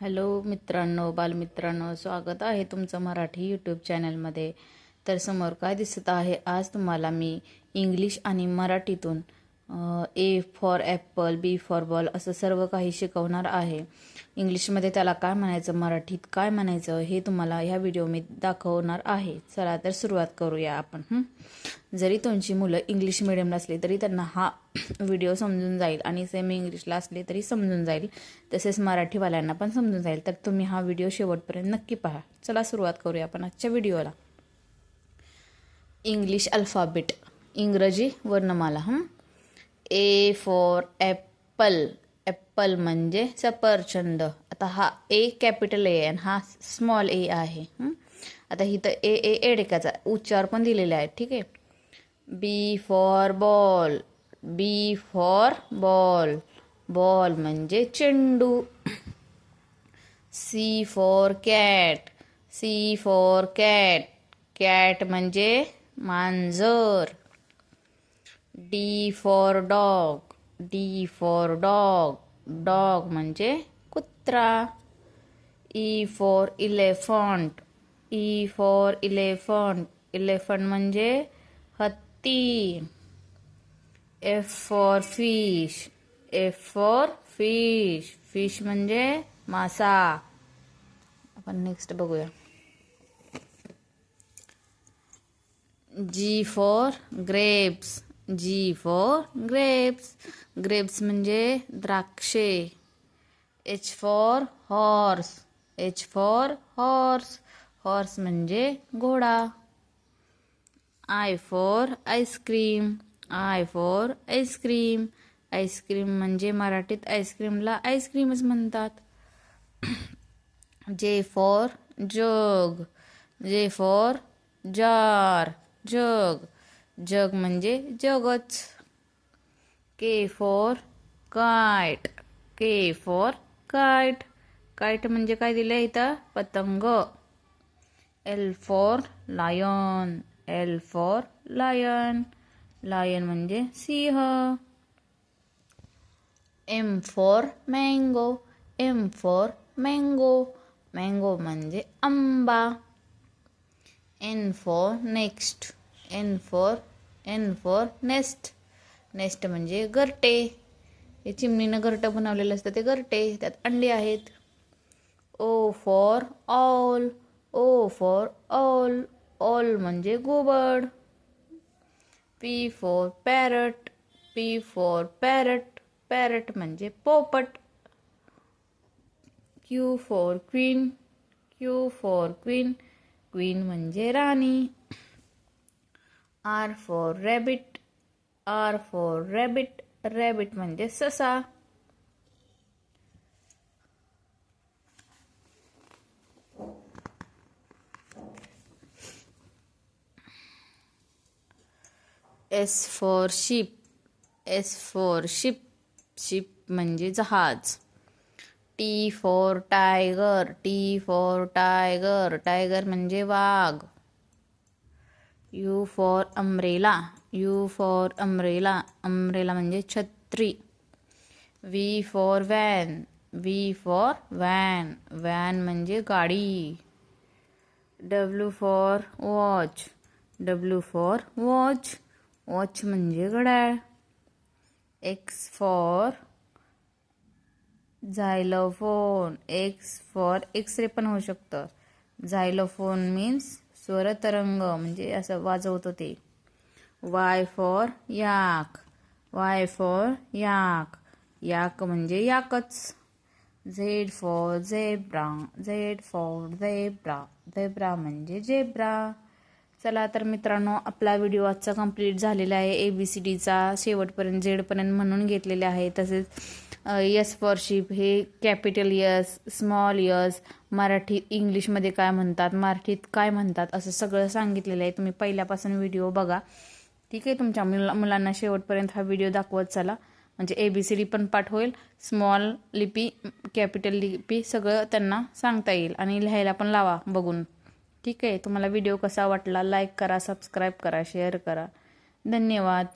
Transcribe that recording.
Hello मित्रांनो बालमित्रांनो स्वागत आहे तुमचं मराठी यूट्यूब चॅनलमध्ये तर समोर काय दिसत आहे? आज तुम्हाला मी इंग्लिश आणि मराठीतून A for apple B for ball असं सर्व काही शिकवणार आहे. इंग्लिशमध्ये त्याला काय म्हणायचं? मराठीत काय म्हणायचं? हे तुम्हाला ह्या व्हिडिओ मी दाखवणार आहे. चला तर सुरुवात करूया आपण जरी तुमची मुलं इंग्लिश मिडियमला असली तरी त्यांना हा व्हिडिओ समजून जाईल आणि सेमी इंग्लिशला असले तरी समजून जाईल. तसेच मराठीवाल्यांना पण समजून जाईल. तर तुम्ही हा व्हिडिओ शेवटपर्यंत नक्की पहा. चला सुरुवात करूया आपण आजच्या व्हिडिओला इंग्लिश अल्फाबेट इंग्रजी वर्णमाला हं? ए फॉर ॲपल ॲपल म्हणजे सफरचंद. आता हा ए कॅपिटल ए आणि हा स्मॉल ए आहे. आता इथं ए ए एडेकाचा उच्चार पण दिलेला आहेत. ठीक आहे? B for ball B for ball ball म्हणजे चेंडू. C for cat C for cat cat म्हणजे मांजर. D for dog D for dog dog म्हणजे कुत्रा. E for elephant E for elephant elephant म्हणजे हत्ती. F for fish F for fish fish म्हणजे मासा. आपण नेक्स्ट बघूया. G for grapes G for grapes grapes म्हणजे द्राक्षे. H for horse H for horse horse म्हणजे घोडा. I for ice cream I for ice cream ice cream म्हणजे मराठीत आईस्क्रीमला आईस्क्रीमच म्हणतात. J for jug J for जार जग जग म्हणजे जगच. के फॉर कायट के फॉर कायट कायट म्हणजे काय दिलं इथं? पतंग. L for lion L for lion lion म्हणजे सिंह. M for mango M for mango mango म्हणजे आंबा. N for next N for N for nest nest म्हणजे गरटे हे चिमणीनं घरटं बनवलेलं असतं ते गरटे त्यात अंडी आहेत. O for owl O for owl owl म्हणजे गोबड. P for parrot P for parrot parrot म्हणजे पोपट. Q for queen Q for queen queen म्हणजे राणी. R for rabbit R for rabbit rabbit म्हणजे ससा. S for ship S for ship ship म्हणजे जहाज़. T for tiger T for tiger tiger म्हणजे वाघ. U for umbrella U for umbrella umbrella म्हणजे छत्री. V for van V for van van म्हणजे गाडी. W for watch W for watch watch म्हणजे घड्याळ. X for xylophone X for X ray पण होऊ शकतं. झायलोफोन मीन्स स्वरतरंग म्हणजे असं वाजवत होते Y for yak. Y for yak. Yak म्हणजे याकच. Z for zebra. Z for zebra. Zebra म्हणजे झेब्रा. चला तर मित्रांनो आपला व्हिडिओ आजचा कंप्लीट झालेला आहे. ए बी सी डीचा शेवटपर्यंत झेडपर्यंत म्हणून घेतलेले आहे. तसेच यस वर्शिप हे कॅपिटल यस स्मॉल यस मराठीत इंग्लिशमध्ये काय म्हणतात मराठीत काय म्हणतात असं सगळं सांगितलेलं आहे. तुम्ही पहिल्यापासून व्हिडिओ बघा. ठीक आहे तुमच्या मुला मुलांना शेवटपर्यंत हा व्हिडिओ दाखवत चला. म्हणजे ए बी सी डी पण पाठ होईल. स्मॉल लिपी कॅपिटल लिपी सगळं त्यांना सांगता येईल आणि लिहायला पण लावा बघून. ठीक आहे तुम्हाला व्हिडिओ कसा वाटला लाईक करा सबस्क्राईब करा शेअर करा. धन्यवाद.